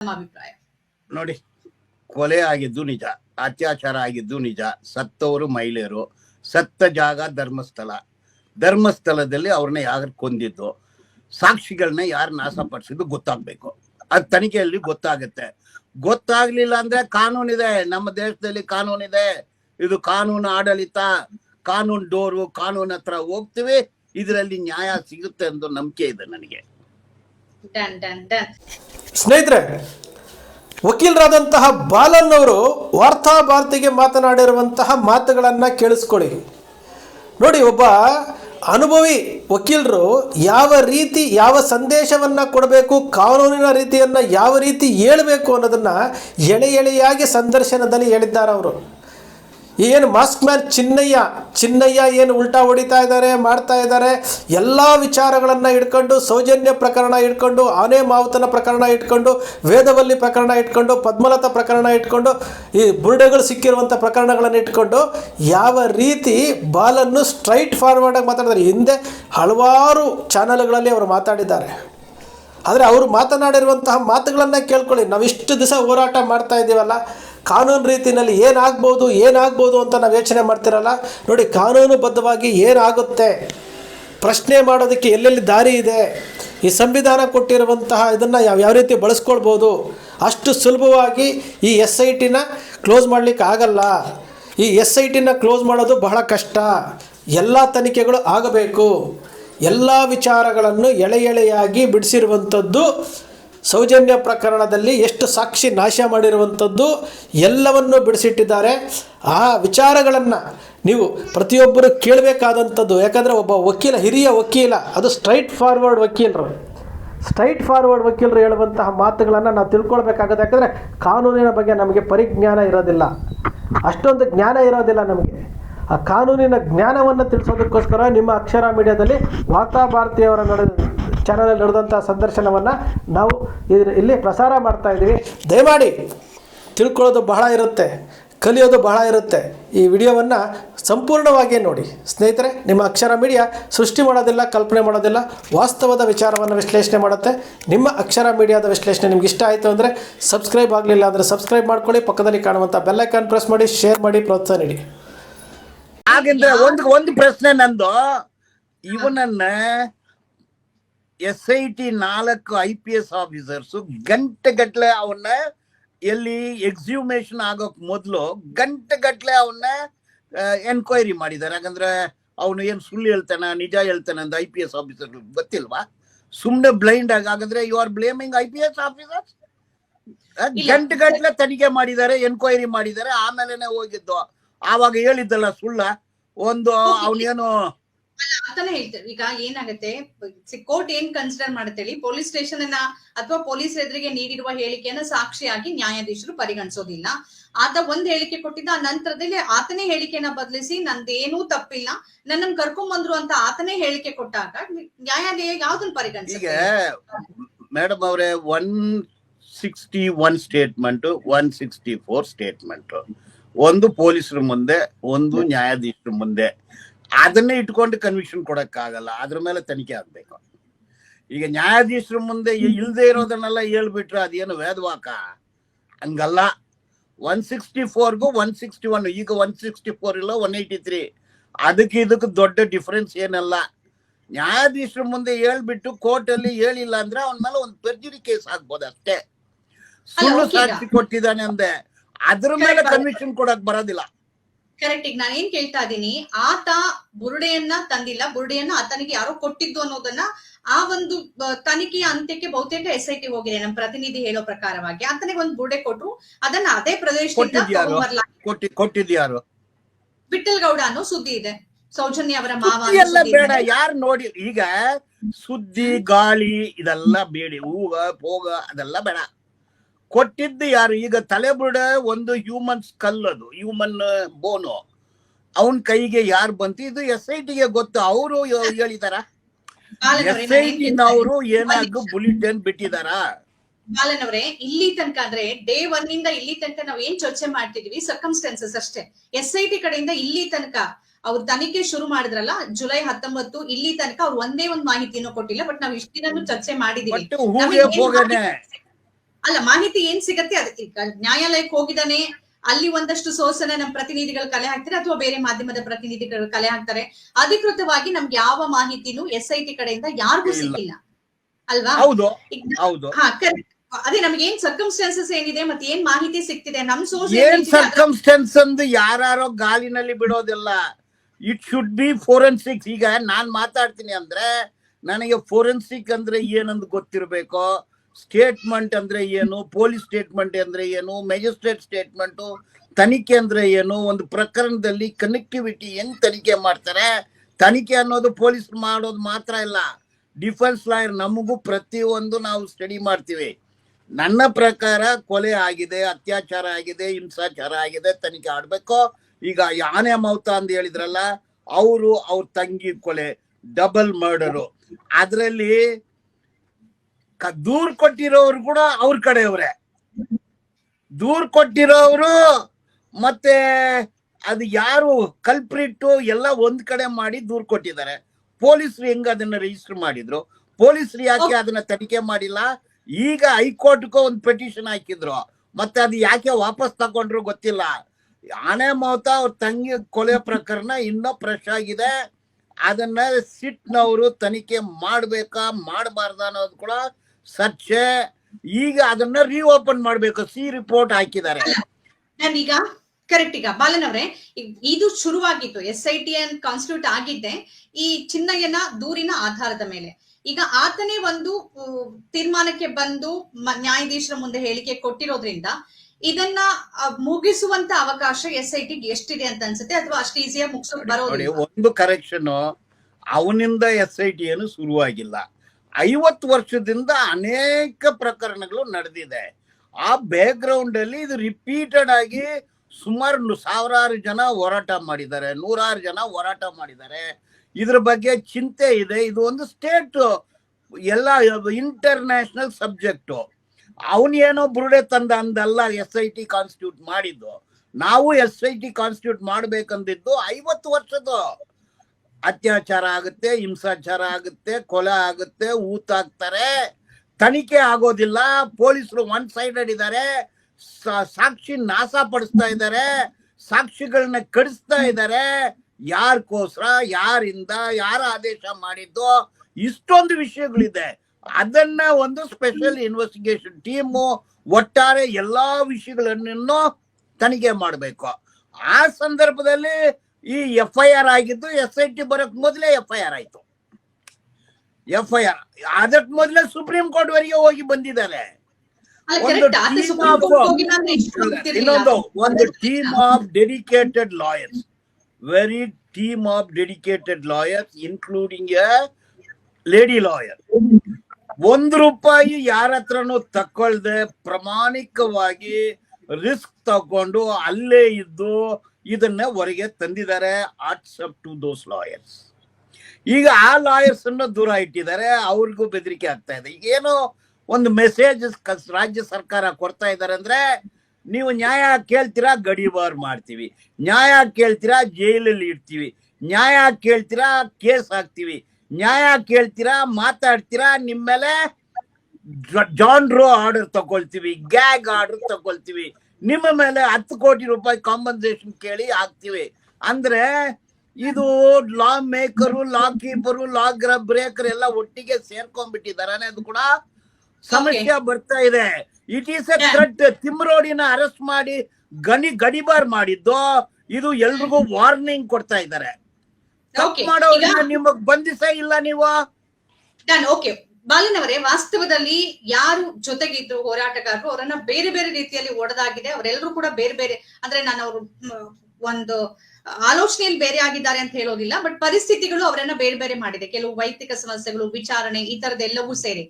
ಅಭಿಪ್ರಾಯ. ನೋಡಿ ಕೊಲೆ ಆಗಿದ್ದು ನಿಜ ಅತ್ಯಾಚಾರ ಆಗಿದ್ದು ನಿಜ ಸತ್ತವರು ಮಹಿಳೆಯರು ಸತ್ತ ಜಾಗ ಧರ್ಮಸ್ಥಳ. ಧರ್ಮಸ್ಥಳದಲ್ಲಿ ಅವ್ರನ್ನ ಯಾರು ಕೊಂದಿದ್ದು? ಸಾಕ್ಷಿಗಳನ್ನ ಯಾರು ನಾಶಪಡಿಸಿದ್ದು ಗೊತ್ತಾಗ್ಬೇಕು. ಅದ್ ತನಿಖೆಯಲ್ಲಿ ಗೊತ್ತಾಗುತ್ತೆ. ಗೊತ್ತಾಗ್ಲಿಲ್ಲ ಅಂದ್ರೆ ಕಾನೂನಿದೆ ನಮ್ಮ ದೇಶದಲ್ಲಿ ಕಾನೂನಿದೆ. ಇದು ಕಾನೂನು ಆಡಳಿತ ಕಾನೂನು ಡೋರು ಕಾನೂನ್ ಹತ್ರ ಹೋಗ್ತೀವಿ ಇದರಲ್ಲಿ ನ್ಯಾಯ ಸಿಗುತ್ತೆ ಎಂದು ನಂಬಿಕೆ ಇದೆ ನನಗೆ. ಡನ್ ಡನ್ ಡನ್. ಸ್ನೇಹಿತರೆ, ವಕೀಲರಾದಂತಹ ಬಾಲನ್ ಅವರು ವಾರ್ತಾ ಭಾರತಿಗೆ ಮಾತನಾಡಿರುವಂತಹ ಮಾತುಗಳನ್ನು ಕೇಳಿಸ್ಕೊಳ್ಳಿ. ನೋಡಿ, ಒಬ್ಬ ಅನುಭವಿ ವಕೀಲರು ಯಾವ ರೀತಿ, ಯಾವ ಸಂದೇಶವನ್ನು ಕೊಡಬೇಕು, ಕಾನೂನಿನ ರೀತಿಯನ್ನು ಯಾವ ರೀತಿ ಹೇಳಬೇಕು ಅನ್ನೋದನ್ನು ಎಳೆ ಎಳೆಯಾಗಿ ಸಂದರ್ಶನದಲ್ಲಿ ಹೇಳಿದ್ದಾರೆ ಅವರು. ಏನು ಮಾಸ್ಕ್ ಮ್ಯಾನ್ ಚಿನ್ನಯ್ಯ ಚಿನ್ನಯ್ಯ ಏನು ಉಲ್ಟಾ ಹೊಡಿತಾ ಇದ್ದಾರೆ ಮಾಡ್ತಾ ಇದ್ದಾರೆ ಎಲ್ಲ ವಿಚಾರಗಳನ್ನು ಇಟ್ಕೊಂಡು ಸೌಜನ್ಯ ಪ್ರಕರಣ ಇಟ್ಕೊಂಡು ಆನೆ ಮಾವುತನ ಪ್ರಕರಣ ಇಟ್ಕೊಂಡು ವೇದವಲ್ಲಿ ಪ್ರಕರಣ ಇಟ್ಕೊಂಡು ಪದ್ಮಲತಾ ಪ್ರಕರಣ ಇಟ್ಕೊಂಡು ಈ ಬುರುಡೆಗಳು ಸಿಕ್ಕಿರುವಂಥ ಪ್ರಕರಣಗಳನ್ನು ಇಟ್ಕೊಂಡು ಯಾವ ರೀತಿ ಬಾಲನ್ನು ಸ್ಟ್ರೈಟ್ ಫಾರ್ವರ್ಡಾಗಿ ಮಾತಾಡಿದ್ದಾರೆ. ಹಿಂದೆ ಹಲವಾರು ಚಾನಲ್ಗಳಲ್ಲಿ ಅವರು ಮಾತಾಡಿದ್ದಾರೆ. ಆದರೆ ಅವರು ಮಾತನಾಡಿರುವಂತಹ ಮಾತುಗಳನ್ನು ಕೇಳ್ಕೊಳ್ಳಿ. ನಾವು ಇಷ್ಟು ದಿವಸ ಹೋರಾಟ ಮಾಡ್ತಾ ಇದ್ದೀವಲ್ಲ ಕಾನೂನು ರೀತಿಯಲ್ಲಿ ಏನಾಗ್ಬೋದು ಏನಾಗ್ಬೋದು ಅಂತ ನಾವು ಯೋಚನೆ ಮಾಡ್ತಿರಲ್ಲ? ನೋಡಿ, ಕಾನೂನುಬದ್ಧವಾಗಿ ಏನಾಗುತ್ತೆ? ಪ್ರಶ್ನೆ ಮಾಡೋದಕ್ಕೆ ಎಲ್ಲೆಲ್ಲಿ ದಾರಿ ಇದೆ? ಈ ಸಂವಿಧಾನ ಕೊಟ್ಟಿರುವಂತಹ ಇದನ್ನು ಯಾವ ಯಾವ ರೀತಿ ಬಳಸ್ಕೊಳ್ಬೋದು? ಅಷ್ಟು ಸುಲಭವಾಗಿ ಈ ಎಸ್ ಐ ಟಿನ ಕ್ಲೋಸ್ ಮಾಡಲಿಕ್ಕೆ ಆಗಲ್ಲ. ಈ ಎಸ್ ಐ ಟಿನ ಕ್ಲೋಸ್ ಮಾಡೋದು ಬಹಳ ಕಷ್ಟ. ಎಲ್ಲ ತನಿಖೆಗಳು ಆಗಬೇಕು. ಎಲ್ಲ ವಿಚಾರಗಳನ್ನು ಎಳೆ ಎಳೆಯಾಗಿ ಬಿಡಿಸಿರುವಂಥದ್ದು ಸೌಜನ್ಯ ಪ್ರಕರಣದಲ್ಲಿ ಎಷ್ಟು ಸಾಕ್ಷಿ ನಾಶ ಮಾಡಿರುವಂಥದ್ದು ಎಲ್ಲವನ್ನು ಬಿಡಿಸಿಟ್ಟಿದ್ದಾರೆ. ಆ ವಿಚಾರಗಳನ್ನು ನೀವು ಪ್ರತಿಯೊಬ್ಬರು ಕೇಳಬೇಕಾದಂಥದ್ದು. ಯಾಕಂದರೆ ಒಬ್ಬ ವಕೀಲ, ಹಿರಿಯ ವಕೀಲ, ಅದು ಸ್ಟ್ರೈಟ್ ಫಾರ್ವರ್ಡ್ ವಕೀಲರು. ಸ್ಟ್ರೈಟ್ ಫಾರ್ವರ್ಡ್ ವಕೀಲರು ಹೇಳುವಂತಹ ಮಾತುಗಳನ್ನು ನಾವು ತಿಳ್ಕೊಳ್ಬೇಕಾಗುತ್ತೆ. ಯಾಕಂದರೆ ಕಾನೂನಿನ ಬಗ್ಗೆ ನಮಗೆ ಪರಿಜ್ಞಾನ ಇರೋದಿಲ್ಲ. ಅಷ್ಟೊಂದು ಜ್ಞಾನ ಇರೋದಿಲ್ಲ ನಮಗೆ. ಆ ಕಾನೂನಿನ ಜ್ಞಾನವನ್ನು ತಿಳಿಸೋದಕ್ಕೋಸ್ಕರ ನಿಮ್ಮ ಅಕ್ಷರ ಮೀಡಿಯಾದಲ್ಲಿ ವಾರ್ತಾ ಭಾರತಿಯವರ ನಡೆದ ಚಾನಲಲ್ಲಿ ನಡೆದಂಥ ಸಂದರ್ಶನವನ್ನು ನಾವು ಇದ್ರ ಇಲ್ಲಿ ಪ್ರಸಾರ ಮಾಡ್ತಾ ಇದ್ದೀವಿ. ದಯಮಾಡಿ ತಿಳ್ಕೊಳ್ಳೋದು ಬಹಳ ಇರುತ್ತೆ, ಕಲಿಯೋದು ಬಹಳ ಇರುತ್ತೆ. ಈ ವಿಡಿಯೋವನ್ನು ಸಂಪೂರ್ಣವಾಗಿ ನೋಡಿ. ಸ್ನೇಹಿತರೆ, ನಿಮ್ಮ ಅಕ್ಷರ ಮೀಡಿಯಾ ಸೃಷ್ಟಿ ಮಾಡೋದಿಲ್ಲ, ಕಲ್ಪನೆ ಮಾಡೋದಿಲ್ಲ, ವಾಸ್ತವದ ವಿಚಾರವನ್ನು ವಿಶ್ಲೇಷಣೆ ಮಾಡುತ್ತೆ. ನಿಮ್ಮ ಅಕ್ಷರ ಮೀಡಿಯಾದ ವಿಶ್ಲೇಷಣೆ ನಿಮ್ಗೆ ಇಷ್ಟ ಆಯಿತು ಅಂದರೆ ಸಬ್ಸ್ಕ್ರೈಬ್ ಆಗಲಿಲ್ಲ ಅಂದರೆ ಸಬ್ಸ್ಕ್ರೈಬ್ ಮಾಡ್ಕೊಳ್ಳಿ, ಪಕ್ಕದಲ್ಲಿ ಕಾಣುವಂಥ ಬೆಲ್ಲೈಕಾನ್ ಪ್ರೆಸ್ ಮಾಡಿ ಶೇರ್ ಮಾಡಿ, ಪ್ರೋತ್ಸಾಹ ನೀಡಿ. ಹಾಗೆಂದ್ರೆ ಒಂದು ಒಂದು ಪ್ರಶ್ನೆ ನಂದು. ಇವನನ್ನ ಎಸ್ ಐ ಟಿ ನಾಲ್ಕು ಐ ಪಿ ಎಸ್ ಆಫೀಸರ್ಸು ಗಂಟೆ ಗಟ್ಲೆ ಅವನ್ನ ಎಲ್ಲಿ ಎಕ್ಸಿಮೇಷನ್ ಆಗೋಕ್ ಮೊದಲು ಗಂಟೆ ಗಟ್ಲೆ ಅವನ್ನ ಎನ್ಕ್ವೈರಿ ಮಾಡಿದ್ದಾರೆ ಯಾಕಂದ್ರೆ ಅವನು ಏನು ಸುಳ್ಳು ಹೇಳ್ತಾನೆ ನಿಜ ಹೇಳ್ತಾನೆ ಅಂತ ಐ ಪಿ ಎಸ್ ಆಫೀಸರ್ ಗೊತ್ತಿಲ್ವಾ? ಸುಮ್ಮನೆ ಬ್ಲೈಂಡ್ ಆಗಿ ಹಾಗಾದ್ರೆ you are blaming I P S officers ಗಂಟೆ ಗಟ್ಲೆ ತನಿಖೆ ಮಾಡಿದ್ದಾರೆ ಎನ್ಕ್ವೈರಿ ಮಾಡಿದ್ದಾರೆ ಆಮೇಲೆನೆ ಹೋಗಿದ್ದು. ಆವಾಗ ಹೇಳಿದ್ದಲ್ಲ ಸುಳ್ಳ ಒಂದು ಅವನೇನು ಅಲ್ಲ, ಅಂತಾನೆ ಹೇಳ್ತೇವೆ. ಈಗ ಏನಾಗುತ್ತೆ ಕೋರ್ಟ್ ಏನ್ ಕನ್ಸಿಡರ್ ಮಾಡುತ್ತೆ ಹೇಳಿ ಪೊಲೀಸ್ ಸ್ಟೇಷನ್ ಅನ್ನ ಅಥವಾ ಪೊಲೀಸ್ ಎದುರಿಗೆ ನೀಡಿರುವ ಹೇಳಿಕೆಯನ್ನ ಸಾಕ್ಷಿಯಾಗಿ ನ್ಯಾಯಾಧೀಶರು ಪರಿಗಣಿಸೋದಿಲ್ಲ. ಆತ ಒಂದ್ ಹೇಳಿಕೆ ಕೊಟ್ಟಿದ್ದ ಆ ನಂತರದಲ್ಲಿ ಆತನೇ ಹೇಳಿಕೆಯನ್ನ ಬದಲಿಸಿ ನಂದೇನೂ ತಪ್ಪಿಲ್ಲ ನನ್ನನ್ನು ಕರ್ಕೊಂಡ್ ಬಂದ್ರು ಅಂತ ಆತನೇ ಹೇಳಿಕೆ ಕೊಟ್ಟಾಗ ನ್ಯಾಯಾಲಯ ಯಾವ್ದನ್ನ ಪರಿಗಣಿಸ ಪರಿಗಣಿಸುತ್ತೆ ಮೇಡಮ್ ಅವರೇ one sixty one statement one sixty four statement ಒಂದು ಪೊಲೀಸರ ಮುಂದೆ ಒಂದು ನ್ಯಾಯಾಧೀಶರ ಮುಂದೆ. ಅದನ್ನೇ ಇಟ್ಕೊಂಡು ಕನ್ವಿಕ್ಷನ್ ಕೊಡೋಕ್ಕಾಗಲ್ಲ. ಅದ್ರ ಮೇಲೆ ತನಿಖೆ ಆಗಬೇಕು. ಈಗ ನ್ಯಾಯಾಧೀಶರ ಮುಂದೆ ಇಲ್ಲದೆ ಇರೋದನ್ನೆಲ್ಲ ಹೇಳ್ಬಿಟ್ರೆ ಅದೇನು ವೇದವಾಕ? ಹಂಗಲ್ಲ. ಒನ್ ಸಿಕ್ಸ್ಟಿ ಫೋರ್ಗೂ ಒನ್ ಸಿಕ್ಸ್ಟಿ ಒನ್ ಈಗ ಒನ್ ಸಿಕ್ಸ್ಟಿ ಫೋರ್ ಇಲ್ಲ ಒನ್ ಏಯ್ಟಿ ತ್ರೀ ಅದಕ್ಕೆ ಇದಕ್ಕೆ ದೊಡ್ಡ ಡಿಫ್ರೆನ್ಸ್ ಏನಲ್ಲ. ನ್ಯಾಯಾಧೀಶರ ಮುಂದೆ ಹೇಳ್ಬಿಟ್ಟು ಕೋರ್ಟ್ ಅಲ್ಲಿ ಹೇಳಿಲ್ಲ ಅಂದ್ರೆ ಅವನ ಮೇಲೆ ಒಂದು ಪರ್ಜುರಿ ಕೇಸ್ ಆಗ್ಬೋದು ಅಷ್ಟೇ. ಸುಳ್ಳು ಸಾಕ್ಷಿ ಕೊಟ್ಟಿದ್ದಾನೆ ಅಂದೆ. ಅದ್ರ ಮೇಲೆ. ಕನ್ವಿಕ್ಷನ್ ಕೊಡಕ್ ಬರೋದಿಲ್ಲ. ಕರೆಕ್ಟ್ ಈಗ ನಾನು ಏನ್ ಕೇಳ್ತಾ ಇದ್ದೀನಿ ಆತ ಬುರುಡೆಯನ್ನ ತಂದಿಲ್ಲ. ಬುರುಡೆಯನ್ನ ಆತನಿಗೆ ಯಾರೋ ಕೊಟ್ಟಿದ್ದು ಅನ್ನೋದನ್ನ ಆ ಒಂದು ತನಿಖೆಯ ಅಂತ್ಯಕ್ಕೆ ಬಹುತೇಕ ಎಸ್ ಐ ಟಿ ಹೋಗಿದೆ. ನಮ್ಮ ಪ್ರತಿನಿಧಿ ಹೇಳೋ ಪ್ರಕಾರವಾಗಿ. ಆತನಿಗೆ ಒಂದು ಬುರುಡೆ ಕೊಟ್ರು. ಅದನ್ನ ಅದೇ ಪ್ರದೇಶದಿಂದ ವಿಠಲ್ ಗೌಡ ಅನ್ನೋ ಸುದ್ದಿ ಇದೆ. ಸೌಜನ್ಯ ಅವರ ಮಾವ ಬೇಡ. ಯಾರು ನೋಡಿ ಈಗ ಸುದ್ದಿ ಗಾಳಿ ಇದೆಲ್ಲ ಬೇಡಿ. ಹೂವ ಭೋಗ ಅದೆಲ್ಲ ಬೇಡ. ಕೊಟ್ಟಿದ್ದು ಯಾರು? ಈಗ ತಲೆಬುಡ ಒಂದು ಹ್ಯೂಮನ್ ಸ್ಕಲ್ ಅದು ಹ್ಯೂಮನ್ ಬೋನು ಅವನ್ ಕೈಗೆ ಯಾರು ಬಂತು? ಇದು ಎಸ್ ಐ ಟಿಗೆ ಗೊತ್ತು. ಅವರು ಹೇಳಿದಾರ. ಎಸ್ ಐ ಏನ್ ಟಿ ಅವರು ನವರು ಇದ್ದೀನಿ? ಏನಾದ್ರು ಬುಲೆಟಿನ್ ಬಿಟ್ಟಿದಾರ? ಬಾಲನ್ ಅವರೇ ಇಲ್ಲಿ ತನಕ ಅಂದ್ರೆ ಡೇ ಒನ್ ಇಂದ ಇಲ್ಲಿ ತನಕ ನಾವ್ ಏನ್ ಚರ್ಚೆ ಮಾಡ್ತಿದೀವಿ? ಸರ್ಕಮ್ಸ್ಟೆನ್ಸಸ್ ಅಷ್ಟೇ. ಎಸ್ ಐ ಟಿ ಕಡೆಯಿಂದ ಇಲ್ಲಿ ತನಕ ಅವ್ರ ತನಿಖೆ ಶುರು ಮಾಡಿದ್ರಲ್ಲ ಜುಲೈ ಹತ್ತೊಂಬತ್ತು ಇಲ್ಲಿ ತನಕ ಅವ್ರು ಒಂದೇ ಒಂದ್ ಮಾಹಿತಿನೂ ಕೊಟ್ಟಿಲ್ಲ ಬಟ್ ನಾವ್ ಇಷ್ಟ ದಿನ ಚರ್ಚೆ ಮಾಡಿದೀವಿ. ಅಲ್ಲ ಮಾಹಿತಿ ಏನ್ ಸಿಗತ್ತೆ? ಅದಕ್ಕೆ ನ್ಯಾಯಾಲಯಕ್ಕೆ ಹೋಗಿದಾನೆ ಅಲ್ಲಿ ಒಂದಷ್ಟು ಸೋರ್ಸ್ ಅನ್ನ ನಮ್ಮ ಪ್ರತಿನಿಧಿಗಳು ಕಲೆ ಹಾಕ್ತಾರೆ ಅಥವಾ ಬೇರೆ ಮಾಧ್ಯಮದ ಪ್ರತಿನಿಧಿಗಳು ಕಲೆ ಹಾಕ್ತಾರೆ. ಅಧಿಕೃತವಾಗಿ ನಮ್ಗೆ ಯಾವ ಮಾಹಿತಿನೂ ಎಸ್ ಐ ಟಿ ಕಡೆಯಿಂದ ಯಾರಿಗೂ. ಸಿಕ್ಕಿಲ್ಲ. ಅಲ್ವಾ? ಹಾ ಕರೆಕ್ಟ್ ಅದೇ ನಮ್ಗೆ ಏನ್ ಸರ್ಕಮ್ಸ್ಟೆನ್ಸಸ್ ಏನಿದೆ ಮತ್ತೆ ಏನ್ ಮಾಹಿತಿ ಸಿಗ್ತಿದೆ ನಮ್ ಸೋರ್ಸ್ ಏನ್ ಸರ್ಕಮ್ಸ್ಟೆನ್ಸ್ ಅಂದು ಯಾರೋ ಗಾಲಿನಲ್ಲಿ ಬಿಡೋದಿಲ್ಲ. ಇಟ್ ಶುಡ್ ಬಿ ಫೋರೆನ್ಸಿಕ್ಸ್ ಈಗ ನಾನ್ ಮಾತಾಡ್ತೀನಿ ಅಂದ್ರೆ ನನಗೆ ಫೋರೆನ್ಸಿಕ್ ಅಂದ್ರೆ ಏನಂದ್ ಗೊತ್ತಿರಬೇಕು? ಸ್ಟೇಟ್ಮೆಂಟ್ ಅಂದ್ರೆ ಏನು, ಪೊಲೀಸ್ ಸ್ಟೇಟ್ಮೆಂಟ್ ಅಂದ್ರೆ ಏನು ಮ್ಯಾಜಿಸ್ಟ್ರೇಟ್ ಸ್ಟೇಟ್ಮೆಂಟ್, ತನಿಖೆ ಅಂದ್ರೆ ಏನು, ಒಂದು ಪ್ರಕರಣದಲ್ಲಿ ಕನೆಕ್ಟಿವಿಟಿ ಹೆಂಗ್ ತನಿಖೆ ಮಾಡ್ತಾರೆ? ತನಿಖೆ ಅನ್ನೋದು ಪೊಲೀಸ್ ಮಾಡೋದು ಮಾತ್ರ ಇಲ್ಲ ಡಿಫೆನ್ಸ್ ಲಾಯರ್ ನಮಗೂ ಪ್ರತಿಯೊಂದು ನಾವು ಸ್ಟಡಿ ಮಾಡ್ತೀವಿ. ನನ್ನ ಪ್ರಕಾರ ಕೊಲೆ ಆಗಿದೆ, ಅತ್ಯಾಚಾರ ಆಗಿದೆ, ಹಿಂಸಾಚಾರ ಆಗಿದೆ, ತನಿಖೆ ಆಡ್ಬೇಕು. ಈಗ ಯಾನೆ ಮೌತ ಅಂತ ಹೇಳಿದ್ರಲ್ಲ, ಅವರು ಅವ್ರ ತಂಗಿ ಕೊಲೆ, ಡಬಲ್ ಮರ್ಡರು. ಅದ್ರಲ್ಲಿ ದೂರ್ ಕೊಟ್ಟಿರೋರು ಕೂಡ ಅವ್ರ ಕಡೆಯವ್ರೆ. ದೂರ್ ಕೊಟ್ಟಿರೋರು ಮತ್ತೆ ಅದು ಯಾರು ಕಲ್ಪ್ರಿಟ್ಟು ಎಲ್ಲ ಒಂದ್ ಕಡೆ ಮಾಡಿ ದೂರ್ ಕೊಟ್ಟಿದ್ದಾರೆ. ಪೊಲೀಸರು ಹೆಂಗ ಅದನ್ನ ರಿಜಿಸ್ಟರ್ ಮಾಡಿದ್ರು? ಪೊಲೀಸರು ಯಾಕೆ ಅದನ್ನ ತನಿಖೆ ಮಾಡಿಲ್ಲ? ಈಗ ಹೈಕೋರ್ಟ್ಗೂ ಒಂದು ಪೆಟಿಷನ್ ಹಾಕಿದ್ರು. ಮತ್ತೆ ಅದು ಯಾಕೆ ವಾಪಸ್ ತಗೊಂಡ್ರು ಗೊತ್ತಿಲ್ಲ. ಆನೆ ಮೌತ ಅವ್ರ ತಂಗಿ ಕೊಲೆ ಪ್ರಕರಣ ಇನ್ನೂ ಫ್ರೆಶ್ ಆಗಿದೆ. ಅದನ್ನ ಸಿಟ್ನವರು ತನಿಖೆ ಮಾಡ್ಬೇಕಾ ಮಾಡಬಾರ್ದ ಅನ್ನೋದು ಕೂಡ ಚರ್ಚೆ ಈಗ ಅದನ್ನ ರೀಓಪನ್ ಮಾಡ್ಬೇಕು. ಸಿ ರಿಪೋರ್ಟ್ ಹಾಕಿದ್ದಾರೆ. ನಾನೀಗ ಕರೆಕ್ಟ್ ಈಗ ಬಾಲನ್ ಅವ್ರೆ ಇದು ಶುರುವಾಗಿತ್ತು S I T un constitute ಆಗಿದ್ದೆ ಈ ಚಿನ್ನಯ್ಯನ ದೂರಿನ ಆಧಾರದ ಮೇಲೆ. ಈಗ ಆತನೇ ಒಂದು ತೀರ್ಮಾನಕ್ಕೆ ಬಂದು ನ್ಯಾಯಾಧೀಶರ ಮುಂದೆ ಹೇಳಿಕೆ ಕೊಟ್ಟಿರೋದ್ರಿಂದ ಇದನ್ನ ಮುಗಿಸುವಂತ ಅವಕಾಶ ಎಸ್ ಐ ಟಿಗೆ ಎಷ್ಟಿದೆ ಅಂತ ಅನ್ಸುತ್ತೆ? ಅಥವಾ ಅಷ್ಟು ಈಸಿಯಾಗಿ ಮುಗಿಸೋಕ್ ನೋಡಿ ಬರೋದಿಲ್ಲ ಒಂದು ಕರೆಕ್ಷನ್ ಅವನಿಂದ ಎಸ್ ಐ ಟಿ ಏನು ಶುರುವಾಗಿಲ್ಲ. ಐವತ್ತು ವರ್ಷದಿಂದ ಅನೇಕ ಪ್ರಕರಣಗಳು ನಡೆದಿದೆ. ಆ ಬ್ಯಾಕ್ ಅಲ್ಲಿ ಇದು ರಿಪೀಟೆಡ್ ಆಗಿ ಸುಮಾರು ಸಾವಿರಾರು ಜನ ಹೋರಾಟ ಮಾಡಿದ್ದಾರೆ. ನೂರಾರು ಜನ ಹೋರಾಟ ಮಾಡಿದ್ದಾರೆ. ಇದ್ರ ಬಗ್ಗೆ ಚಿಂತೆ ಇದೆ. ಇದು ಒಂದು ಸ್ಟೇಟ್ ಎಲ್ಲ ಇಂಟರ್ನ್ಯಾಷನಲ್ ಸಬ್ಜೆಕ್ಟ್ ಅವನೇನೋ ಬುರುಡೆ ತಂದ ಅಂದಲ್ಲ ಎಸ್ ಐ ಟಿ ಕಾನ್ಸ್ಟಿಟ್ಯೂಟ್ ಮಾಡಿದ್ದು. ನಾವು ಎಸ್ ಐ ಟಿ ಕಾನ್ಸ್ಟಿಟ್ಯೂಟ್ ಮಾಡ್ಬೇಕಂದಿದ್ದು ಐವತ್ತು ವರ್ಷದ್ದು. ಅತ್ಯಾಚಾರ ಆಗುತ್ತೆ, ಹಿಂಸಾಚಾರ ಆಗುತ್ತೆ, ಕೊಲೆ ಆಗುತ್ತೆ ಊತಾಕ್ತಾರೆ ತನಿಖೆ ಆಗೋದಿಲ್ಲ, ಪೊಲೀಸರು ಒನ್ ಸೈಡೆಡ್ ಇದ್ದಾರೆ. ಸಾಕ್ಷಿ ನಾಶ ಪಡಿಸ್ತಾ ಇದ್ದಾರೆ ಸಾಕ್ಷಿಗಳನ್ನ ಕಡಿಸ್ತಾ ಇದ್ದಾರೆ. ಯಾರ್ಕೋಸ್ಕರ ಯಾರಿಂದ, ಯಾರ ಆದೇಶ ಮಾಡಿದ್ದು, ಇಷ್ಟೊಂದು ವಿಷಯಗಳಿದೆ. ಅದನ್ನ ಒಂದು ಸ್ಪೆಷಲ್ ಇನ್ವೆಸ್ಟಿಗೇಷನ್ ಟೀಮು ಒಟ್ಟಾರೆ ಎಲ್ಲಾ ವಿಷಯಗಳನ್ನೂ ತನಿಖೆ ಮಾಡಬೇಕು. ಆ ಸಂದರ್ಭದಲ್ಲಿ ಈ ಎಫ್ ಐ ಆರ್ ಆಗಿದ್ದು ಎಸ್ ಐ ಟಿ ಬರೋಕ್ ಮೊದಲೇ ಎಫ್ ಐ ಆರ್ ಆಯ್ತು. ಎಫ್ ಐ ಆರ್ ಅದಕ್ ಮೊದಲೇ ಸುಪ್ರೀಂ ಕೋರ್ಟ್ ವರೆಗೆ ಹೋಗಿ ಬಂದಿದ್ದಾರೆ. ಇನ್ನೊಂದು ಒಂದು team of dedicated lawyers very team of dedicated lawyers including a lady lawyer ಒಂದು ರೂಪಾಯಿ ಯಾರ ಹತ್ರನೂ ತಕ್ಕೊಳ್ದೆ ಪ್ರಾಮಾಣಿಕವಾಗಿ ರಿಸ್ಕ್ ತಗೊಂಡು ಅಲ್ಲೇ ಇದ್ದು ಇದನ್ನ ಹೊರಗೆ ತಂದಿದ್ದಾರೆ ಅಪ್ ಟು ದೋಸ್ ಲಾಯರ್ಸ್. ಈಗ ಆ ಲಾಯರ್ಸ್ ಅನ್ನು ದೂರ ಇಟ್ಟಿದ್ದಾರೆ, ಅವ್ರಿಗೂ ಬೆದರಿಕೆ ಆಗ್ತಾ ಇದೆ. ಈಗ ಏನೋ ಒಂದು ಮೆಸೇಜ್ ರಾಜ್ಯ ಸರ್ಕಾರ ಕೊಡ್ತಾ ಇದ್ದಾರೆ ಅಂದ್ರೆ, ನೀವು ನ್ಯಾಯ ಕೇಳ್ತೀರಾ ಗಡಿಬಾರ್ ಮಾಡ್ತೀವಿ. ನ್ಯಾಯ ಕೇಳ್ತೀರಾ, ಜೈಲಲ್ಲಿ ಇಡ್ತೀವಿ. ನ್ಯಾಯ ಕೇಳ್ತೀರಾ, ಕೇಸ್ ಹಾಕ್ತೀವಿ. ನ್ಯಾಯ ಕೇಳ್ತೀರಾ, ಮಾತಾಡ್ತೀರಾ ನಿಮ್ಮ ಮೇಲೆ ಜಾನ್ರೋ ಆರ್ಡರ್ ತಗೊಳ್ತೀವಿ, ಗ್ಯಾಗ್ ಆರ್ಡರ್ ತಗೊಳ್ತೀವಿ. ನಿಮ್ಮ ಮೇಲೆ ಹತ್ತು ಕೋಟಿ ರೂಪಾಯಿ ಕಾಂಪನ್ಸೇಷನ್ ಕೇಳಿ ಹಾಕ್ತಿವಿ. ಅಂದ್ರೆ ಇದು law maker law keeper law breaker ಎಲ್ಲ ಒಟ್ಟಿಗೆ ಸೇರ್ಕೊಂಡ್ಬಿಟ್ಟಿದ್ದಾರೆ ಅನ್ನೋದು ಕೂಡ ಸಮಸ್ಯೆ ಬರ್ತಾ ಇದೆ. It is a. ಥ್ರೆಟ್ ತಿಮ್ರೋಡಿನ ಅರೆಸ್ಟ್ ಮಾಡಿ ಗಣಿ ಗಡಿಬಾರ್ ಮಾಡಿದ್ದು. ಇದು ಎಲ್ರಿಗೂ ವಾರ್ನಿಂಗ್ ಕೊಡ್ತಾ ಇದ್ದಾರೆ. ತಪ್ಪು ನಿಮಗ್ ಬಂಧಿಸ ಇಲ್ಲ ನೀವು. ಓಕೆ ಬಾಲನ್ ಅವರೇ ವಾಸ್ತವದಲ್ಲಿ ಯಾರು ಜೊತೆಗಿದ್ರು ಹೋರಾಟಗಾರರು ಅವರನ್ನ ಬೇರೆ ಬೇರೆ ರೀತಿಯಲ್ಲಿ ಒಡೆದಾಗಿದೆ. ಅವರೆಲ್ಲರೂ ಕೂಡ ಬೇರೆ ಬೇರೆ ಅಂದ್ರೆ ನಾನು ಅವರು ಒಂದು ಆಲೋಚನೆಯಲ್ಲಿ ಬೇರೆ ಆಗಿದ್ದಾರೆ ಅಂತ ಹೇಳೋದಿಲ್ಲ ಬಟ್ ಪರಿಸ್ಥಿತಿಗಳು ಅವರನ್ನ ಬೇರೆ ಬೇರೆ ಮಾಡಿದೆ. ಕೆಲವು ವೈಯಕ್ತಿಕ ಸಮಸ್ಯೆಗಳು ವಿಚಾರಣೆ ಈ ತರದೆಲ್ಲವೂ ಸೇರಿ.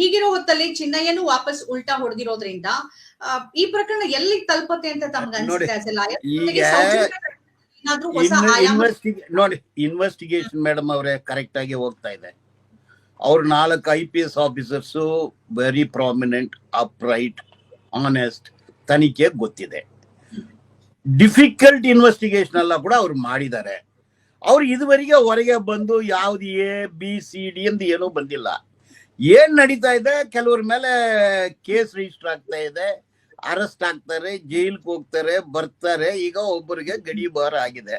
ಹೀಗಿರೋ ಹೊತ್ತಲ್ಲಿ ಚಿನ್ನಯ್ಯನು ವಾಪಸ್ ಉಲ್ಟಾ ಹೊಡೆದಿರೋದ್ರಿಂದ ಈ ಪ್ರಕರಣ ಎಲ್ಲಿ ತಲುಪತ್ತೆ ಅಂತ ತಮ್ಗೆ ಅನ್ಸುತ್ತೆ ನೋಡಿ ಇನ್ವೆಸ್ಟಿಗೇಷನ್ ಮೇಡಮ್ ಅವರೇ ಕರೆಕ್ಟ್ ಆಗಿ ಹೋಗ್ತಾ ಇದೆ. ಅವ್ರ ನಾಲ್ಕು I P S officers very prominent upright honest ತನಿಖೆ ಗೊತ್ತಿದೆ. ಡಿಫಿಕಲ್ಟ್ ಇನ್ವೆಸ್ಟಿಗೇಷನ್ ಎಲ್ಲ ಕೂಡ ಅವ್ರು ಮಾಡಿದ್ದಾರೆ. ಅವ್ರು ಇದುವರೆಗೆ ಹೊರಗೆ ಬಂದು ಯಾವ್ದು ಎ ಬಿ ಸಿ ಡಿ ಅಂತ ಏನೂ ಬಂದಿಲ್ಲ. ಏನ್ ನಡೀತಾ ಇದೆ? ಕೆಲವ್ರ ಮೇಲೆ ಕೇಸ್ ರಿಜಿಸ್ಟರ್ ಆಗ್ತಾ ಇದೆ. ಅರೆಸ್ಟ್ ಆಗ್ತಾರೆ ಜೈಲ್ಗೆ ಹೋಗ್ತಾರೆ, ಬರ್ತಾರೆ, ಈಗ ಒಬ್ಬರಿಗೆ ಗಡಿಬಾರ ಆಗಿದೆ.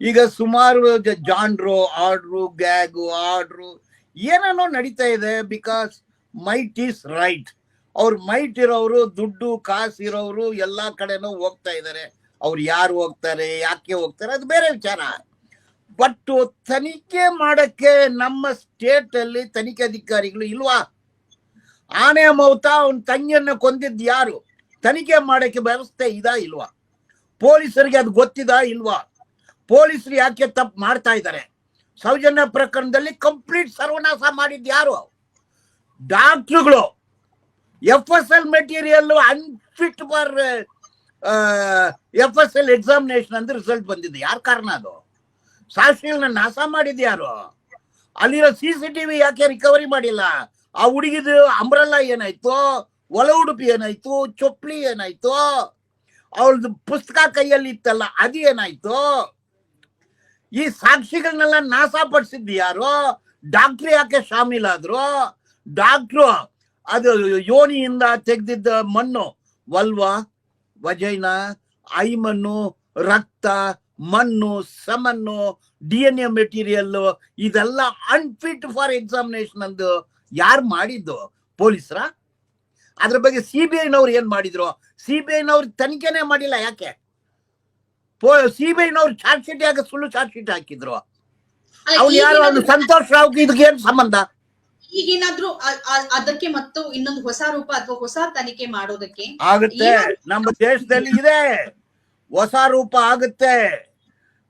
ಈಗ ಸುಮಾರು ಜ- ಜಾಂಡ್ರು ಆರ್ಡ್ರು ಗ್ಯಾಗು ಆರ್ಡ್ರು ಏನೇನೋ ನಡೀತಾ ಇದೆ ಬಿಕಾಸ್ ಮೈಟ್ ಈಸ್ ರೈಟ್ ಅವ್ರ ಮೈಟ್ ಇರೋರು ದುಡ್ಡು, ಕಾಸು ಇರೋರು ಎಲ್ಲಾ ಕಡೆನೂ ಹೋಗ್ತಾ ಇದ್ದಾರೆ ಅವ್ರು ಯಾರು ಹೋಗ್ತಾರೆ, ಯಾಕೆ ಹೋಗ್ತಾರೆ, ಅದು ಬೇರೆ ವಿಚಾರ. ಬಟ್ ತನಿಖೆ ಮಾಡಕ್ಕೆ ನಮ್ಮ ಸ್ಟೇಟ್ ಅಲ್ಲಿ ತನಿಖೆ ಅಧಿಕಾರಿಗಳು ಇಲ್ವಾ? ಆನೆ ಮೌತ ಅವನ ತಂಗಿಯನ್ನು ಕೊಂದಿದ್ದು ಯಾರು? ತನಿಖೆ ಮಾಡಕ್ಕೆ ವ್ಯವಸ್ಥೆ ಇದಾ ಇಲ್ವಾ? ಪೊಲೀಸರಿಗೆ ಅದು ಗೊತ್ತಿದಾ ಇಲ್ವಾ? ಪೊಲೀಸರು ಯಾಕೆ ತಪ್ಪು ಮಾಡ್ತಾ ಇದ್ದಾರೆ? ಸೌಜನ್ಯ ಪ್ರಕರಣದಲ್ಲಿ ಕಂಪ್ಲೀಟ್ ಸರ್ವನಾಶ ಮಾಡಿದ್ ಯಾರು? ಡಾಕ್ಟ್ರುಗಳು. F S L material unfit for F S L examination ಅಂತ ರಿಸಲ್ಟ್ ಬಂದಿದೆ ಯಾರ ಕಾರಣ ಅದು? ಸಾಕ್ಷಿಗಳನ್ನ ನಾಶ ಮಾಡಿದ್ದು ಯಾರು? ಅಲ್ಲಿರೋ ಸಿ ಸಿ ಟಿವಿ ಯಾಕೆ ರಿಕವರಿ ಮಾಡಿಲ್ಲ? ಆ ಹುಡುಗಿದು ಅಂಬ್ರಲ್ಲ ಏನಾಯ್ತು? ಒಳ ಉಡುಪಿ ಏನಾಯ್ತು? ಚೊಪ್ಲಿ ಏನಾಯ್ತು? ಅವಳದು ಪುಸ್ತಕ ಕೈಯಲ್ಲಿ ಇತ್ತಲ್ಲ, ಅದು ಏನಾಯ್ತು? ಈ ಸಾಕ್ಷಿಗಳನ್ನೆಲ್ಲ ನಾಶ ಪಡಿಸಿದ್ದು ಯಾರು? ಡಾಕ್ಟ್ರು ಯಾಕೆ ಶಾಮೀಲಾದ್ರು? ಡಾಕ್ಟ್ರು, ಅದು ಯೋನಿಯಿಂದ ತೆಗೆದಿದ್ದ ಮಣ್ಣು, ವಲ್ವಾ, ವಜೈನ, ಐಮಣ್ಣು, ರಕ್ತ, ಮಣ್ಣು ಸಮನ್ನು ಡಿ ಎನ್ ಎ ಮೆಟೀರಿಯಲ್, ಇದೆಲ್ಲ ಅನ್ಫಿಟ್ ಫಾರ್ ಎಕ್ಸಾಮಿನೇಷನ್ ಅಂದು ಯಾರು ಮಾಡಿದ್ದು ಪೊಲೀಸರ? ಅದ್ರ ಬಗ್ಗೆ ಸಿ ಬಿ ಐನವ್ರು ಏನ್ ಮಾಡಿದ್ರು? ಸಿ ಬಿ ಐನವ್ರು ತನಿಖೆನೆ ಮಾಡಿಲ್ಲ ಯಾಕೆ? ಸಿ ಬಿ ಐನವ್ರು ಚಾರ್ಜ್ ಶೀಟ್ ಯಾಕೆ ಸುಳ್ಳು ಚಾರ್ಜ್ ಶೀಟ್ ಹಾಕಿದ್ರು. ಅವ್ರು ಅವ್ನು ಯಾರು ಅವ್ನು ಸಂತೋಷ್ ರಾವ್ ಇದಕ್ಕೆ ಏನ್ ಸಂಬಂಧ? ಈಗೇನಾದ್ರೂ ಅದಕ್ಕೆ ಮತ್ತು ಇನ್ನೊಂದು ಹೊಸ ರೂಪ ಅಥವಾ ಹೊಸ ತನಿಖೆ ಮಾಡೋದಕ್ಕೆ ಆಗುತ್ತೆ. ನಮ್ಮ ದೇಶದಲ್ಲಿ ಇದೆ. ಹೊಸ ರೂಪ ಆಗುತ್ತೆ.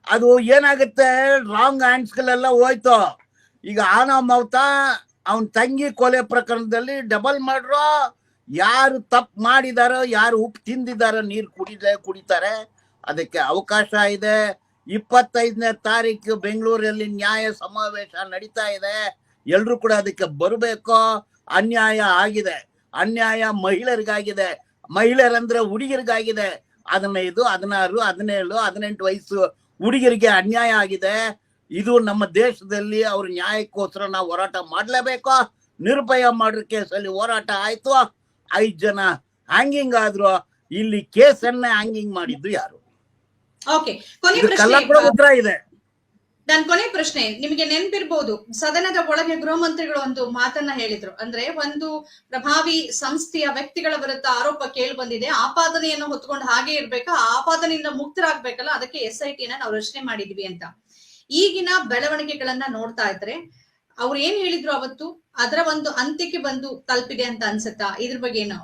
ಅದು ಏನಾಗುತ್ತೆ? ರಾಂಗ್ ಹ್ಯಾಂಡ್ಸ್ಗಳೆಲ್ಲ ಹೋಯ್ತು. ಈಗ ಆನ ಮೌತ ಅವನ್ ತಂಗಿ ಕೊಲೆ ಪ್ರಕರಣದಲ್ಲಿ ಡಬಲ್ ಮಾಡ್ರೋ ಯಾರು ತಪ್ಪು ಮಾಡಿದಾರೋ ಯಾರು ಉಪ್ಪು ತಿಂದಿದಾರೋ ನೀರು ಕುಡಿದ ಕುಡಿತಾರೆ. ಅದಕ್ಕೆ ಅವಕಾಶ ಇದೆ. ಇಪ್ಪತ್ತೈದನೇ ತಾರೀಕು ಬೆಂಗಳೂರಲ್ಲಿ ನ್ಯಾಯ ಸಮಾವೇಶ ನಡೀತಾ ಇದೆ. ಎಲ್ರು ಕೂಡ ಅದಕ್ಕೆ ಬರಬೇಕು. ಅನ್ಯಾಯ ಆಗಿದೆ. ಅನ್ಯಾಯ ಮಹಿಳೆಯರಿಗಾಗಿದೆ. ಮಹಿಳೆಯರಂದ್ರೆ ಹುಡುಗಿರಿಗಾಗಿದೆ ಹದಿನೈದು, ಹದಿನಾರು, ಹದಿನೇಳು, ಹದಿನೆಂಟು ವಯಸ್ಸು ಹುಡುಗಿರಿಗೆ ಅನ್ಯಾಯ ಆಗಿದೆ. ಇದು ನಮ್ಮ ದೇಶದಲ್ಲಿ ಅವ್ರ ನ್ಯಾಯಕ್ಕೋಸ್ಕರ ನಾವು ಹೋರಾಟ ಮಾಡಲೇಬೇಕು. ನಿರ್ಭಯ ಮಾಡ್ರ ಕೇಸಲ್ಲಿ ಹೋರಾಟ ಆಯ್ತು. ಐದು ಜನ ಹ್ಯಾಂಗಿಂಗ್ ಆದ್ರು. ಇಲ್ಲಿ ಕೇಸನ್ನೇ ಹ್ಯಾಂಗಿಂಗ್ ಮಾಡಿದ್ದು ಯಾರು? ಓಕೆ ಕೊನೆ ಪ್ರಶ್ನೆ ಇದೆ. ನನ್ ಕೊನೆ ಪ್ರಶ್ನೆ ನಿಮಗೆ ನೆನ್ಪಿರ್ಬೋದು ಸದನದ ಒಳಗೆ ಗೃಹ ಮಂತ್ರಿಗಳು ಒಂದು ಮಾತನ್ನ ಹೇಳಿದ್ರು. ಅಂದ್ರೆ ಒಂದು ಪ್ರಭಾವಿ ಸಂಸ್ಥೆಯ ವ್ಯಕ್ತಿಗಳ ವಿರುದ್ಧ ಆರೋಪ ಕೇಳಿ ಬಂದಿದೆ. ಆಪಾದನೆಯನ್ನು ಹೊತ್ಕೊಂಡು ಹಾಗೆ ಇರ್ಬೇಕಾ? ಆ ಆಪಾದನೆಯಿಂದ ಮುಕ್ತರಾಗ್ಬೇಕಲ್ಲ? ಅದಕ್ಕೆ ಎಸ್ ಐ ಟಿನ ನಾವು ರಚನೆ ಮಾಡಿದ್ವಿ ಅಂತ. ಈಗಿನ ಬೆಳವಣಿಗೆಗಳನ್ನ ನೋಡ್ತಾ ಇದ್ರೆ ಅವ್ರು ಏನ್ ಹೇಳಿದ್ರು ಅವತ್ತು? ಅದರ ಒಂದು ಅಂತ್ಯಕ್ಕೆ ಬಂದು ತಲುಪಿದೆ ಅಂತ ಅನ್ಸುತ್ತಾ? ಇದ್ರ ಬಗ್ಗೆ ಏನು